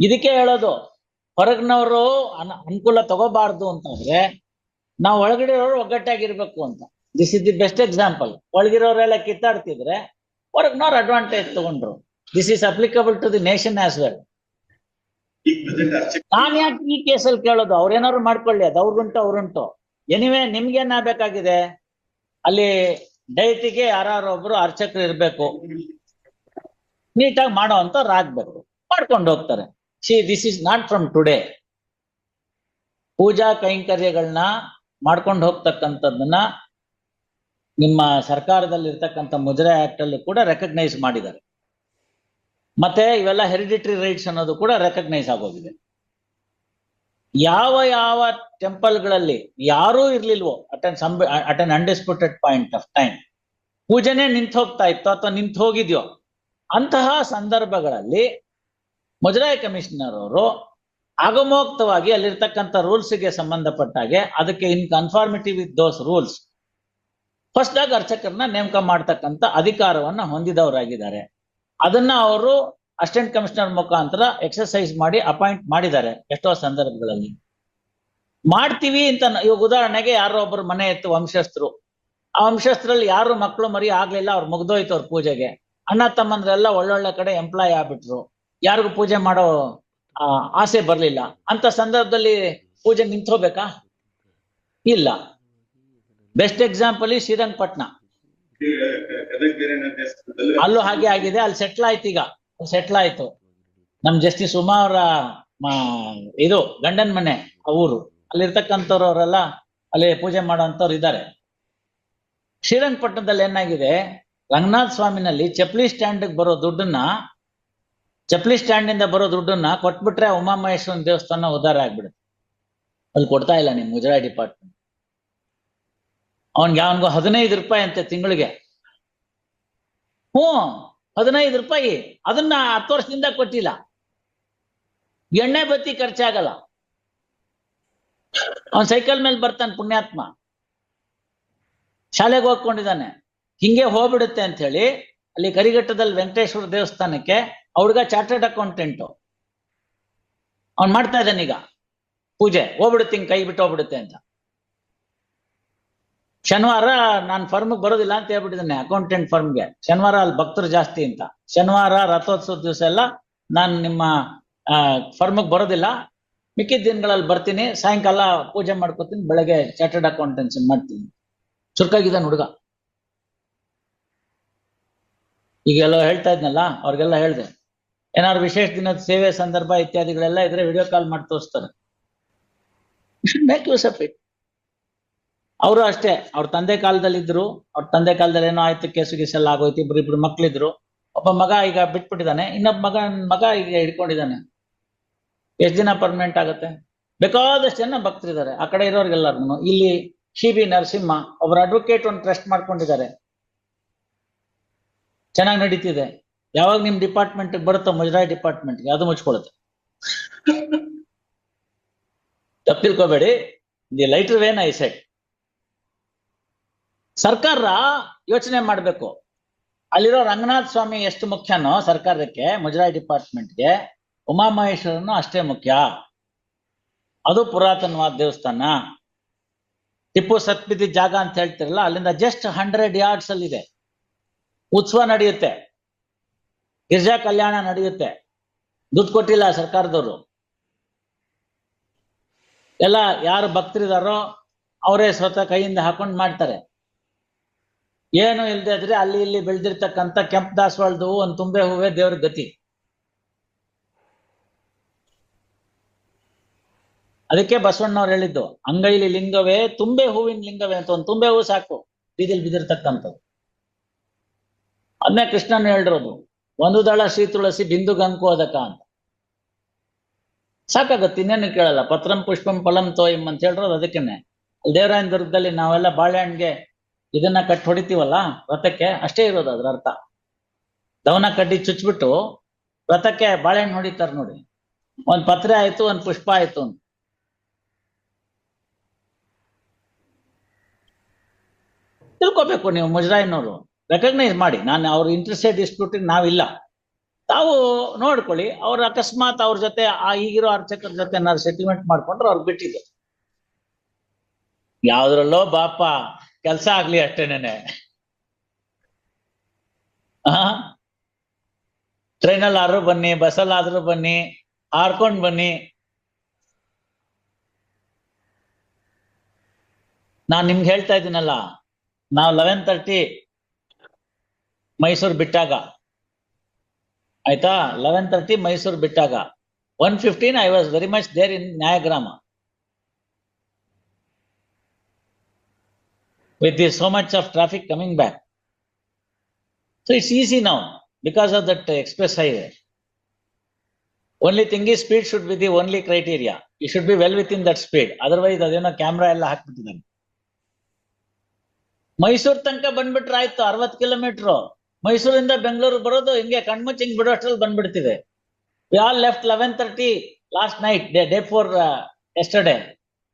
ಇದಕ್ಕೆ ಹೇಳೋದು, ಹೊರಗಿನವರು ಅನ್, ಅನುಕೂಲ ತಗೋಬಾರ್ದು ಅಂತಂದ್ರೆ, ನಾವು ಇರೋರು ಒಗ್ಗಟ್ಟಾಗಿರ್ಬೇಕು ಅಂತ. This is the best example ಒಳಗಿರೋರೆಲ್ಲ ಕಿತ್ತಾಡ್ತಿದ್ರೆ, ಹೊರಗಿನವ್ರು ಅಡ್ವಾಂಟೇಜ್ ತಗೊಂಡ್ರು. This is applicable to the nation as well ನಾನು ಯಾಕೆ ಈ ಕೇಸಲ್ಲಿ ಕೇಳೋದು? ಅವ್ರೇನಾದ್ರು ಮಾಡ್ಕೊಳ್ಳಿ, ಅದು ಅವ್ರಿಗುಂಟು ಅವ್ರುಂಟು. ಎನಿವೆ ನಿಮ್ಗೇನ್ ಆಗ್ಬೇಕಾಗಿದೆ? ಅಲ್ಲಿ ಡೈಟಿಗೆ ಒಬ್ರು ಅರ್ಚಕರು ಇರ್ಬೇಕು. ನೀಟಾಗಿ ಮಾಡೋ ಅಂತವ್ರು ಆಗ್ಬೇಕು ಮಾಡ್ಕೊಂಡು ಹೋಗ್ತಾರೆ. See this is not from today ಪೂಜಾ ಕೈಂಕರ್ಯಗಳನ್ನ ಮಾಡ್ಕೊಂಡು ಹೋಗ್ತಕ್ಕಂಥದ್ದನ್ನ ನಿಮ್ಮ ಸರ್ಕಾರದಲ್ಲಿ ಇರ್ತಕ್ಕಂಥ ಮುಜರಾಯಿ ಆಕ್ಟ್ ಕೂಡ ರೆಕಗ್ನೈಸ್ ಮಾಡಿದ್ದಾರೆ. ಮತ್ತೆ ಇವೆಲ್ಲ ಹೆರಿಡಿಟರಿ ರೈಟ್ಸ್ ಅನ್ನೋದು ಕೂಡ ರೆಕಗ್ನೈಸ್ ಆಗೋಗಿದೆ. ಯಾವ ಯಾವ ಟೆಂಪಲ್ಗಳಲ್ಲಿ ಯಾರೂ ಇರ್ಲಿಲ್ವೋ at an some at an undisputed point of time ಪೂಜೆನೆ ನಿಂತು ಹೋಗ್ತಾ ಇತ್ತು ಅಥವಾ ನಿಂತು ಹೋಗಿದ್ಯೋ, ಅಂತಹ ಸಂದರ್ಭಗಳಲ್ಲಿ ಮುಜರಾಯಿ ಕಮಿಷನರ್ ಅವರು ಆಗಮೋಕ್ತವಾಗಿ ಅಲ್ಲಿರ್ತಕ್ಕಂಥ ರೂಲ್ಸ್ಗೆ ಸಂಬಂಧಪಟ್ಟ ಹಾಗೆ ಅದಕ್ಕೆ in conformity with those rules first ಆಗಿ ಅರ್ಚಕರನ್ನ ನೇಮಕ ಮಾಡ್ತಕ್ಕಂಥ ಅಧಿಕಾರವನ್ನ ಹೊಂದಿದವರಾಗಿದ್ದಾರೆ. ಅದನ್ನ ಅವರು ಅಸಿಸ್ಟೆಂಟ್ ಕಮಿಷನರ್ ಮುಖಾಂತರ ಎಕ್ಸರ್ಸೈಸ್ ಮಾಡಿ ಅಪಾಯಿಂಟ್ ಮಾಡಿದ್ದಾರೆ ಎಷ್ಟೋ ಸಂದರ್ಭಗಳಲ್ಲಿ. ಮಾಡ್ತೀವಿ ಅಂತ ಇವಾಗ ಉದಾಹರಣೆಗೆ ಯಾರೋ ಒಬ್ಬರು ಮನೆ ಇತ್ತು ವಂಶಸ್ಥರು. ಆ ವಂಶಸ್ಥರಲ್ಲಿ ಯಾರು ಮಕ್ಕಳು ಮರಿ ಆಗ್ಲಿಲ್ಲ, ಅವ್ರು ಮುಗ್ದೋಯ್ತು ಅವ್ರ ಪೂಜೆಗೆ. ಅಣ್ಣ ತಮ್ಮಂದ್ರೆಲ್ಲ ಒಳ್ಳೊಳ್ಳೆ ಕಡೆ ಎಂಪ್ಲಾಯ್ ಆಗ್ಬಿಟ್ರು. ಯಾರಿಗೂ ಪೂಜೆ ಮಾಡೋ ಆಸೆ ಬರಲಿಲ್ಲ. ಅಂತ ಸಂದರ್ಭದಲ್ಲಿ ಪೂಜೆ ನಿಂತೋಬೇಕಾ ಇಲ್ಲ. ಬೆಸ್ಟ್ ಎಕ್ಸಾಂಪಲ್ ಈ ಶ್ರೀರಂಗಪಟ್ಟಣ ಅಲ್ಲೂ ಹಾಗೆ ಆಗಿದೆ. ಅಲ್ಲಿ ಸೆಟ್ಲ್ ಆಯ್ತು ಈಗ. ಸೆಟ್ಲ್ ಆಯ್ತು. ನಮ್ ಜಸ್ಟಿಸ್ ಉಮಾ ಅವರ ಇದು, ಗಂಡನ್ ಮನೆ, ಆ ಊರು. ಅಲ್ಲಿ ಪೂಜೆ ಮಾಡೋಂಥವ್ರು ಇದ್ದಾರೆ. ಶ್ರೀರಂಗಪಟ್ಟಣದಲ್ಲಿ ಏನಾಗಿದೆ? ರಂಗನಾಥ ಸ್ವಾಮಿನಲ್ಲಿ ಚಪ್ಲಿ ಸ್ಟ್ಯಾಂಡ್ ಬರೋ ದುಡ್ಡನ್ನ ಚಪ್ಲಿ ಸ್ಟ್ಯಾಂಡ್ ಇಂದ ಬರೋ ದುಡ್ಡನ್ನ ಕೊಟ್ಬಿಟ್ರೆ ಉಮಾಮಹೇಶ್ವರನ ದೇವಸ್ಥಾನ ಉದ್ಧಾರ ಆಗ್ಬಿಡುತ್ತೆ. ಅಲ್ಲಿ ಕೊಡ್ತಾ ಇಲ್ಲ ನಿಮ್ ಮುಜರಾಯಿ ಡಿಪಾರ್ಟ್ಮೆಂಟ್ ಅವನ್ಗೆ ಅವನ್ಗೂ ಹದಿನೈದು ರೂಪಾಯಿ ಅಂತೆ ತಿಂಗಳಿಗೆ. ಹ್ಞೂ, ಹದಿನೈದು ರೂಪಾಯಿ. ಅದನ್ನ ಹತ್ತು ವರ್ಷದಿಂದ ಕೊಟ್ಟಿಲ್ಲ. ಎಣ್ಣೆ ಬತ್ತಿ ಖರ್ಚಾಗಲ್ಲ. ಅವನ್ ಸೈಕಲ್ ಮೇಲೆ ಬರ್ತಾನೆ ಪುಣ್ಯಾತ್ಮ. ಶಾಲೆಗೆ ಹೋಗ್ಕೊಂಡಿದ್ದಾನೆ. ಹಿಂಗೆ ಹೋಗ್ಬಿಡುತ್ತೆ ಅಂತ ಹೇಳಿ, ಅಲ್ಲಿ ಕರಿಘಟ್ಟದಲ್ಲಿ ವೆಂಕಟೇಶ್ವರ ದೇವಸ್ಥಾನಕ್ಕೆ ಹುಡುಗ ಚಾರ್ಟರ್ಡ್ ಅಕೌಂಟೆಂಟು ಅವ್ನು ಮಾಡ್ತಾ ಇದ್ದಾನೆ ಈಗ. ಪೂಜೆ ಹೋಗ್ಬಿಡುತ್ತೆ ಹಿಂಗ್ ಕೈ ಬಿಟ್ಟು ಹೋಗ್ಬಿಡುತ್ತೆ ಅಂತ. ಶನಿವಾರ ನಾನು ಫರ್ಮ್ಗೆ ಬರೋದಿಲ್ಲ ಅಂತ ಹೇಳ್ಬಿಟ್ಟಿದ್ದಾನೆ ಅಕೌಂಟೆಂಟ್ ಫರ್ಮ್ಗೆ ಶನಿವಾರ ಅಲ್ಲಿ ಭಕ್ತರು ಜಾಸ್ತಿ ಅಂತ. ಶನಿವಾರ ರಥೋತ್ಸವ ದಿವಸ ಎಲ್ಲ ನಾನು ನಿಮ್ಮ ಫರ್ಮ್ಗೆ ಬರೋದಿಲ್ಲ. ಮಿಕ್ಕಿದ ದಿನಗಳಲ್ಲಿ ಬರ್ತೀನಿ, ಸಾಯಂಕಾಲ ಪೂಜೆ ಮಾಡ್ಕೋತೀನಿ, ಬೆಳಗ್ಗೆ ಚಾರ್ಟರ್ಡ್ ಅಕೌಂಟೆನ್ಸಿ ಮಾಡ್ತೀನಿ. ಚುರುಕಾಗಿದ್ದಾನೆ ಹುಡುಗ. ಈಗೆಲ್ಲ ಹೇಳ್ತಾ ಇದ್ನಲ್ಲ, ಅವ್ರಿಗೆಲ್ಲ ಹೇಳ್ದೆ. ಏನಾದ್ರು ವಿಶೇಷ ದಿನದ ಸೇವೆ ಸಂದರ್ಭ ಇತ್ಯಾದಿಗಳೆಲ್ಲ ಇದ್ರೆ ವಿಡಿಯೋ ಕಾಲ್ ಮಾಡಿ ತೋರಿಸ್ತಾರೆ. ಮೇಕ್ ಯೂಸ್ ಆಫ್ ಇಟ್ ಅವರು ಅಷ್ಟೇ, ಅವ್ರ ತಂದೆ ಕಾಲದಲ್ಲಿ ಇದ್ರು ಅವ್ರ ತಂದೆ ಕಾಲದಲ್ಲಿ ಏನೋ ಆಯ್ತು, ಕೇಸು ಗೀಸೆಲ್ಲ ಆಗೋಯ್ತು, ಇಬ್ರು ಇಬ್ರು ಮಕ್ಳಿದ್ರು. ಒಬ್ಬ ಮಗ ಈಗ ಬಿಟ್ಬಿಟ್ಟಿದ್ದಾನೆ, ಇನ್ನೊಬ್ಬ ಮಗ ಮಗ ಈಗ ಹಿಡ್ಕೊಂಡಿದ್ದಾನೆ. ಎಷ್ಟು ದಿನ ಪರ್ಮನೆಂಟ್ ಆಗುತ್ತೆ? ಬೇಕಾದಷ್ಟು ಜನ ಭಕ್ತರಿದ್ದಾರೆ ಆ ಕಡೆ ಇರೋರಿಗೆಲ್ಲರೂ ಇಲ್ಲಿ ಶಿ ಬಿ ನರಸಿಂಹ ಒಬ್ಬರು ಅಡ್ವೊಕೇಟ್ ಒಂದು ಟ್ರಸ್ಟ್ ಮಾಡ್ಕೊಂಡಿದ್ದಾರೆ. ಚೆನ್ನಾಗಿ ನಡೀತಿದೆ. ಯಾವಾಗ ನಿಮ್ ಡಿಪಾರ್ಟ್ಮೆಂಟ್ ಬರುತ್ತೋ ಮುಜರಾಯಿ ಡಿಪಾರ್ಟ್ಮೆಂಟ್ಗೆ ಅದು ಮುಚ್ಕೊಳ್ಳುತ್ತೆ. ತಪ್ಪಿಲ್ಕೋಬೇಡಿ the later when I said ಸರ್ಕಾರ ಯೋಚನೆ ಮಾಡಬೇಕು. ಅಲ್ಲಿರೋ ರಂಗನಾಥ ಸ್ವಾಮಿ ಎಷ್ಟು ಮುಖ್ಯನೋ ಸರ್ಕಾರಕ್ಕೆ, ಮುಜರಾಯಿ ಡಿಪಾರ್ಟ್ಮೆಂಟ್ಗೆ ಉಮಾಮಹೇಶ್ವರನು ಅಷ್ಟೇ ಮುಖ್ಯ. ಅದು ಪುರಾತನವಾದ ದೇವಸ್ಥಾನ. ಟಿಪ್ಪು ಸತ್ಬಿದ್ದ ಜಾಗ ಅಂತ ಹೇಳ್ತಿರಲ್ಲ, ಅಲ್ಲಿಂದ ಜಸ್ಟ್ ಹಂಡ್ರೆಡ್ ಯಾರ್ಡ್ಸ್ ಅಲ್ಲಿ ಇದೆ ಉತ್ಸವ ನಡೆಯುತ್ತೆ. ಗಿರ್ಜಾ ಕಲ್ಯಾಣ ನಡೆಯುತ್ತೆ. ದುಡ್ಡು ಕೊಟ್ಟಿಲ್ಲ ಸರ್ಕಾರದವರು. ಎಲ್ಲ ಯಾರು ಭಕ್ತರಿದಾರೋ ಅವರೇ ಸ್ವತಃ ಕೈಯಿಂದ ಹಾಕೊಂಡು ಮಾಡ್ತಾರೆ. ಏನು ಇಲ್ಲದೆ ಇದ್ರೆ ಅಲ್ಲಿ ಇಲ್ಲಿ ಬೆಳೆದಿರ್ತಕ್ಕಂಥ ಕೆಂಪ್ ದಾಸವಾಳದ ಒಂದು ತುಂಬೆ ಹೂವೇ ದೇವ್ರ ಗತಿ. ಅದಕ್ಕೆ ಬಸವಣ್ಣವ್ರು ಹೇಳಿದ್ದು, ಅಂಗೈಲಿ ಲಿಂಗವೇ ತುಂಬೆ ಹೂವಿನ ಲಿಂಗವೇ ಅಂತ ಒಂದು ತುಂಬೆ ಹೂವು ಸಾಕು, ಬೀದಿಲ್ ಬಿದ್ದಿರ್ತಕ್ಕಂಥದ್ದು. ಅದನ್ನೇ ಕೃಷ್ಣನ್ ಹೇಳಿರೋದು. ಒಂದು ದಳ ಶ್ರೀ ತುಳಸಿ, ಬಿಂದು ಗಂಕೋದಕ ಅಂತ. ಸಾಕಾಗತ್ತೆ, ಇನ್ನೇನು ಕೇಳಲ್ಲ. ಪತ್ರಂ ಪುಷ್ಪಂ ಫಲಂ ತೋಯಂ ಅಂತ ಹೇಳಿರೋದು ಅದಕ್ಕೇನೆ ದೇವರಾಯನ ದುರ್ಗದಲ್ಲಿ ನಾವೆಲ್ಲ ಬಾಳೆಹಣ್ಣಿಗೆ ಇದನ್ನ ಕಟ್ಟಿ ಹೊಡಿತೀವಲ್ಲ ರಥಕ್ಕೆ ಅಷ್ಟೇ ಇರೋದು ಅದ್ರ ಅರ್ಥ. ದವನ ಕಡ್ಡಿ ಚುಚ್ಬಿಟ್ಟು ರಥಕ್ಕೆ ಬಾಳೆಹಣ್ಣು ಹೊಡಿತಾರ ನೋಡಿ. ಒಂದ್ ಪತ್ರೆ ಆಯ್ತು, ಒಂದ್ ಪುಷ್ಪ ಆಯ್ತು ಅಂತ. ತಿಳ್ಕೊಬೇಕು ನೀವು ಮುಜರಾಯಿನವರು. ರೆಕಗ್ನೈಸ್ ಮಾಡಿ. ನಾನು ಅವ್ರ ಇಂಟ್ರೆಸ್ಟೆಡ್ ಡಿಸ್ಪ್ಯೂಟಿಗೆ ನಾವಿಲ್ಲ. ತಾವು ನೋಡ್ಕೊಳ್ಳಿ, ಅವ್ರ ಅಕಸ್ಮಾತ್ ಅವ್ರ ಜೊತೆ, ಆ ಈಗಿರೋ ಅರ್ಚಕರ ಜೊತೆ ಏನಾದ್ರು ಸೆಟಲ್ಮೆಂಟ್ ಮಾಡ್ಕೊಂಡ್ರೆ ಅವ್ರು ಬಿಟ್ಟಿದ್ದೆ. ಯಾವ್ದ್ರಲ್ಲೋ ಬಾಪ, ಕೆಲ್ಸ ಆಗ್ಲಿ ಅಷ್ಟೇನೇನೆ. ಆ? ಟ್ರೈನಲ್ಲಿ ಆದ್ರೂ ಬನ್ನಿ ಬಸ್ಸಲ್ಲಿ ಆದ್ರೂ ಬನ್ನಿ, ಹಾರ್ಕೊಂಡ್ ಬನ್ನಿ. ನಾನ್ ನಿಮ್ಗೆ ಹೇಳ್ತಾ ಇದ್ದೀನಲ್ಲ, ನಾವು ಲೆವೆನ್ ತರ್ಟಿ ಮೈಸೂರು ಬಿಟ್ಟಾಗ ಆಯ್ತಾ ಲೆವೆನ್ ತರ್ಟಿ ಮೈಸೂರು ಬಿಟ್ಟಾಗ one fifteen I was very much there in ನ್ಯಾಯಗ್ರಾಮ with the so much of traffic coming back. So it's easy now because of that uh, express highway. Only thing is speed should be the only criteria. You should be well within that speed. Otherwise ಅದೇನೋ camera ಎಲ್ಲ ಹಾಕ್ಬಿಟ್ಟಿದ್ದಾನೆ ಮೈಸೂರ್ ತನಕ ಬಂದ್ಬಿಟ್ರೆ ಆಯ್ತು ಅರವತ್ kilometre ಮೈಸೂರಿಂದ ಬೆಂಗಳೂರು ಬರೋದು ಹಿಂಗೆ ಕಣ್ಮುಚ್ಚಿ ಹಿಂಗ್ ಬಿಡೋ ಅಷ್ಟ್ರಲ್ಲಿ ಬಂದ್ಬಿಡ್ತಿದೆ. We all left eleven thirty last night day day four yesterday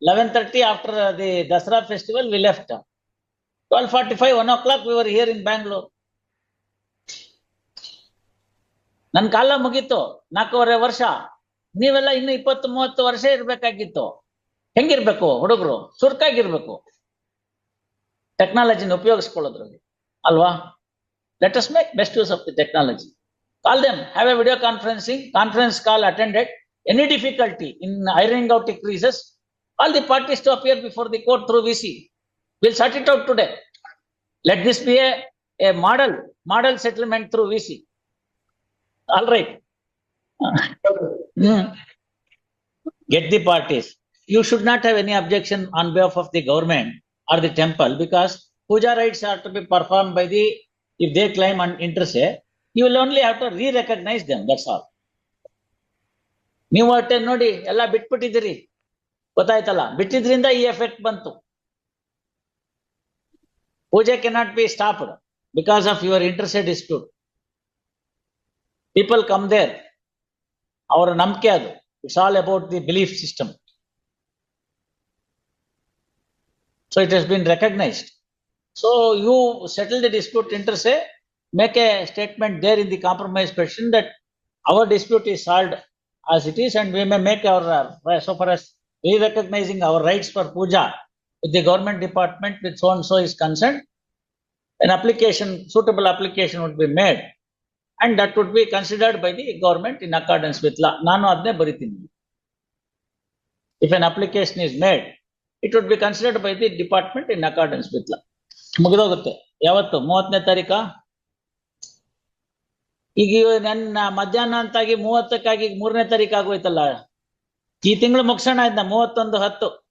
eleven thirty after the Dasara festival we left twelve forty five one o'clock we were here in Bangalore ನನ್ ಕಾಲ ಮುಗೀತು, ನಾಲ್ಕೂವರೆ ವರ್ಷ. ನೀವೆಲ್ಲ ಇನ್ನು ಇಪ್ಪತ್ತು ಮೂವತ್ತು ವರ್ಷ ಇರ್ಬೇಕಾಗಿತ್ತು. ಹೆಂಗಿರ್ಬೇಕು ಹುಡುಗರು? ಚುರುಕಾಗಿರ್ಬೇಕು ಟೆಕ್ನಾಲಜಿನ ಉಪಯೋಗಿಸ್ಕೊಳ್ಳೋದ್ರಲ್ಲಿ. ಅಲ್ವಾ? Let us make best use of the technology. Call them, have a video conferencing, conference call attended. Any difficulty in ironing out the creases, all the parties to appear before the court through VC. We'll sort it out today. Let this be a, a model, model settlement through VC. All right. Uh, mm. Get the parties. You should not have any objection on behalf of the government or the temple because puja rites are to be performed by the if they claim an interest, you will only have to re-recognize them, that's all. ನೀವು ಅಷ್ಟೇ ನೋಡಿ ಎಲ್ಲ ಬಿಟ್ಬಿಟ್ಟಿದ್ದೀರಿ ಗೊತ್ತಾಯ್ತಲ್ಲ ಬಿಟ್ಟಿದ್ರಿಂದ ಈ effect ಬಂತು Puja cannot be stopped because of your interstate dispute. People come there. ಅವರ ನಂಬಿಕೆ ಅದು it's all about the belief system so it has been recognised So you settle the dispute inter se, eh? make a statement there in the compromise petition that our dispute is solved as it is and we may make our, uh, so far as recognizing our rights for puja with the government department with so and so is concerned, an application, suitable application would be made and that would be considered by the government in accordance with law. Nanu adne baritini. If an application is made, it would be considered by the department in accordance with law. ಮುಗಿದೋಗುತ್ತೆ. ಯಾವತ್ತು? ಮೂವತ್ತನೇ ತಾರೀಕ ಈಗ ನನ್ನ ಮಧ್ಯಾಹ್ನ ಅಂತಾಗಿ ಮೂವತ್ತಕ್ಕಾಗಿ ಮೂರನೇ ತಾರೀಕು ಆಗೋಯ್ತಲ್ಲ. ಈ ತಿಂಗಳು ಮುಗಿಸೋಣ ಇದನ್ನ ಮೂವತ್ತೊಂದು ಹತ್ತು.